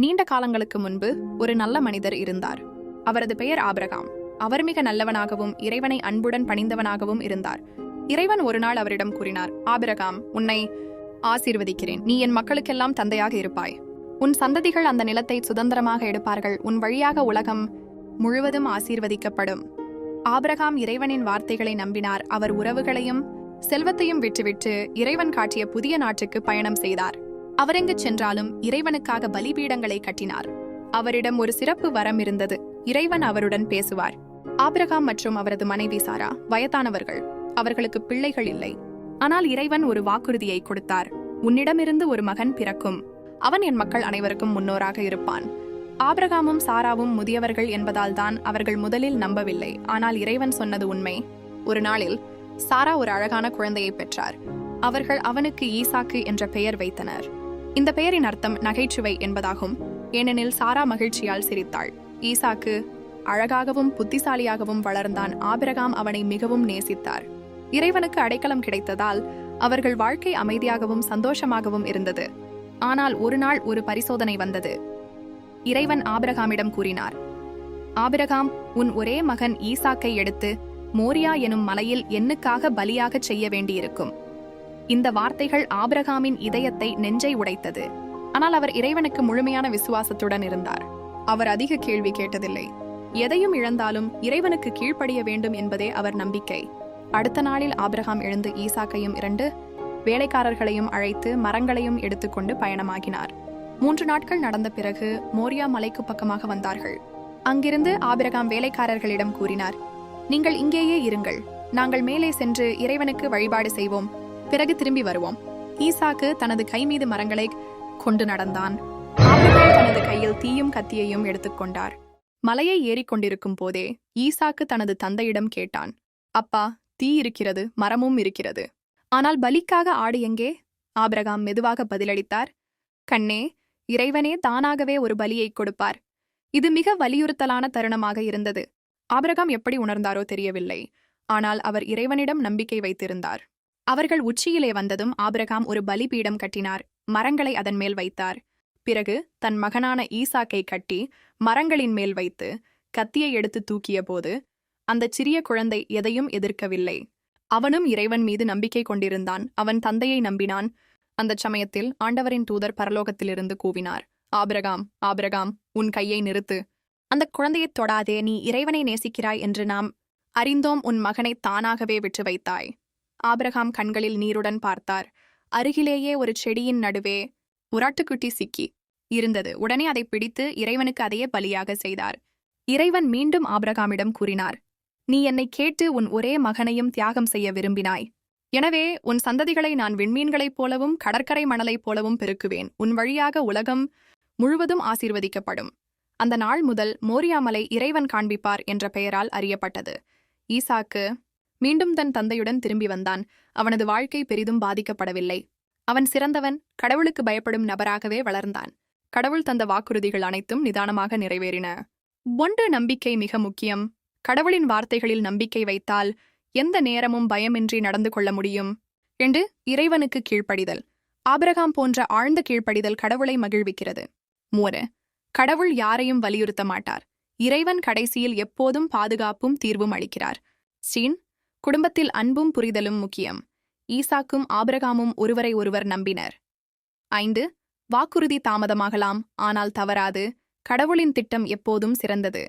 நீண்ட காலங்களுக்கு முன்பு ஒரு நல்ல மனிதர் இருந்தார். அவரது பெயர் ஆபிரகாம். அவர் மிக நல்லவனாகவும் இறைவனை அன்புடன் பணிந்தவனாகவும் இருந்தார். இறைவன் ஒரு நாள் அவரிடம் கூறினார் ஆபிரகாம் உன்னை ஆசீர்வதிக்கிறேன். நீ என் மக்களுக்கெல்லாம் தந்தையாக இருப்பாய். உன் சந்ததிகள் அந்த நிலத்தை சுதந்திரமாக எடுப்பார்கள். உன் வழியாக உலகம் முழுவதும் ஆசீர்வதிக்கப்படும். ஆபிரகாம் இறைவனின் வார்த்தைகளை நம்பினார். அவர் உறவுகளையும் செல்வத்தையும் விட்டுவிட்டு இறைவன் காட்டிய புதிய நாட்டுக்கு பயணம் செய்தார். அவரெங்கு சென்றாலும் இறைவனுக்காக பலிபீடங்களை கட்டினார். அவரிடம் ஒரு சிறப்பு வரம் இருந்தது. இறைவன் அவருடன் பேசுவார். ஆபிரகாம் மற்றும் அவரது மனைவி சாரா வயதானவர்கள். அவர்களுக்கு பிள்ளைகள் இல்லை. ஆனால் இறைவன் ஒரு வாக்குறுதியை கொடுத்தார். உன்னிடமிருந்து ஒரு மகன் பிறக்கும். அவன் என் மக்கள் அனைவருக்கும் முன்னோராக இருப்பான். ஆபிரகாமும் சாராவும் முதியவர்கள் என்பதால் தான் அவர்கள் முதலில் நம்பவில்லை. ஆனால் இறைவன் சொன்னது உண்மை. ஒரு நாளில் சாரா ஒரு அழகான குழந்தையை பெற்றார். அவர்கள் அவனுக்கு ஈசாக்கு என்ற பெயர் வைத்தனர். இந்த பெயரின் அர்த்தம் நகைச்சுவை என்பதாகும். ஏனெனில் சாரா மகிழ்ச்சியால் சிரித்தாள். ஈசாக்கு அழகாகவும் புத்திசாலியாகவும் வளர்ந்தான் ஆபிரகாம் அவனை மிகவும் நேசித்தார். இறைவனுக்கு அடைக்கலம் கிடைத்ததால் அவர்கள் வாழ்க்கை அமைதியாகவும் சந்தோஷமாகவும் இருந்தது. ஆனால் ஒரு நாள் ஒரு பரிசோதனை வந்தது. இறைவன் ஆபிரகாமிடம் கூறினார் ஆபிரகாம் உன் ஒரே மகன் ஈசாக்கை எடுத்து மோரியா எனும் மலையில் என்னுக்காக பலியாகச் செய்ய வேண்டியிருக்கும். இந்த வார்த்தைகள் ஆபிரகாமின் இதயத்தை நெஞ்சை உடைத்தது. ஆனால் அவர் இறைவனுக்கு முழுமையான விசுவாசத்துடன் இருந்தார். அவர் அதிக கேள்வி கேட்டதில்லை. எதையும் இழந்தாலும் இறைவனுக்கு கீழ்ப்படிய வேண்டும் என்பதே அவர் நம்பிக்கை. அடுத்த நாளில் ஆபிரகாம் எழுந்து ஈசாக்கையும் இரண்டு வேலைக்காரர்களையும் அழைத்து மரங்களையும் எடுத்துக்கொண்டு பயணமாகினார். மூன்று நாட்கள் நடந்த பிறகு மோரியா மலைக்கு பக்கமாக வந்தார்கள். அங்கிருந்து ஆபிரகாம் வேலைக்காரர்களிடம் கூறினார் நீங்கள் இங்கேயே இருங்கள். நாங்கள் மேலே சென்று இறைவனுக்கு வழிபாடு செய்வோம். பிறகு திரும்பி வருவோம். ஈசாக்கு தனது கை மீது மரங்களை கொண்டு நடந்தான். ஆபிரகாம் தனது கையில் தீயும் கத்தியையும் எடுத்துக்கொண்டார் மலையை ஏறிக்கொண்டிருக்கும் போதே ஈசாக்கு தனது தந்தையிடம் கேட்டான். அப்பா தீ இருக்கிறது மரமும் இருக்கிறது. ஆனால் பலிக்காக ஆடு எங்கே? ஆபிரகாம் மெதுவாக பதிலளித்தார். கண்ணே இறைவனே தானாகவே ஒரு பலியை கொடுப்பார். இது மிக வலியுறுத்தலான தருணமாக இருந்தது. ஆபிரகாம் எப்படி உணர்ந்தாரோ தெரியவில்லை. ஆனால் அவர் இறைவனிடம் நம்பிக்கை வைத்திருந்தார். அவர்கள் உச்சியிலே வந்ததும் ஆபிரகாம் ஒரு பலிபீடம் கட்டினார். மரங்களை அதன் மேல் வைத்தார். பிறகு தன் மகனான ஈசாக்கை கட்டி மரங்களின் மேல் வைத்து கத்தியை எடுத்து தூக்கிய போது அந்த சிறிய குழந்தை எதையும் எதிர்க்கவில்லை. அவனும் இறைவன் மீது நம்பிக்கை கொண்டிருந்தான். அவன் தந்தையை நம்பினான். அந்தச் சமயத்தில் ஆண்டவரின் தூதர் பரலோகத்திலிருந்து கூவினார். ஆபிரகாம் ஆபிரகாம் உன் கையை நிறுத்து. அந்த குழந்தையைத் தொடாதே. நீ இறைவனை நேசிக்கிறாய் என்று நாம் அறிந்தோம். உன் மகனை தானாகவே விட்டு வைத்தாய். ஆபிரகாம் கண்களில் நீருடன் பார்த்தார். அருகிலேயே ஒரு செடியின் நடுவே உராட்டுக்குட்டி சிக்கி இருந்தது. உடனே அதை பிடித்து இறைவனுக்கு அதையே பலியாக செய்தார். இறைவன் மீண்டும் ஆபிரகாமிடம் கூறினார் நீ என்னை கேட்டு உன் ஒரே மகனையும் தியாகம் செய்ய விரும்பினாய். எனவே உன் சந்ததிகளை நான் விண்மீன்களைப் போலவும் கடற்கரை மணலைப் போலவும் பெருக்குவேன். உன் வழியாக உலகம் முழுவதும் ஆசீர்வதிக்கப்படும். அந்த நாள் முதல் மோரியாமலை இறைவன் காண்பிப்பார் என்ற பெயரால் அறியப்பட்டது. ஈசாக்கு மீண்டும் தன் தந்தையுடன் திரும்பி வந்தான். அவனது வாழ்க்கை பெரிதும் பாதிக்கப்படவில்லை. அவன் சிறந்தவன் கடவுளுக்கு பயப்படும் நபராகவே வளர்ந்தான். கடவுள் தந்த வாக்குறுதிகள் அனைத்தும் நிதானமாக நிறைவேறின. ஒன்று நம்பிக்கை மிக முக்கியம். கடவுளின் வார்த்தைகளில் நம்பிக்கை வைத்தால் எந்த நேரமும் பயமின்றி நடந்து கொள்ள முடியும். என்று இறைவனுக்கு கீழ்ப்படிதல். ஆபிரகாம் போன்ற ஆழ்ந்த கீழ்ப்படிதல் கடவுளை மகிழ்விக்கிறது. மூன்று கடவுள் யாரையும் வலியுறுத்த மாட்டார். இறைவன் கடைசியில் எப்போதும் பாதுகாப்பும் தீர்வும் அளிக்கிறார். சீன் குடும்பத்தில் அன்பும் புரிதலும் முக்கியம். ஈசாக்கும் ஆபிரகாமும் ஒருவரை ஒருவர் நம்பினர். ஐந்து வாக்குறுதி தாமதமாகலாம் ஆனால் தவறாது. கடவுளின் திட்டம் எப்போதும் சிறந்தது.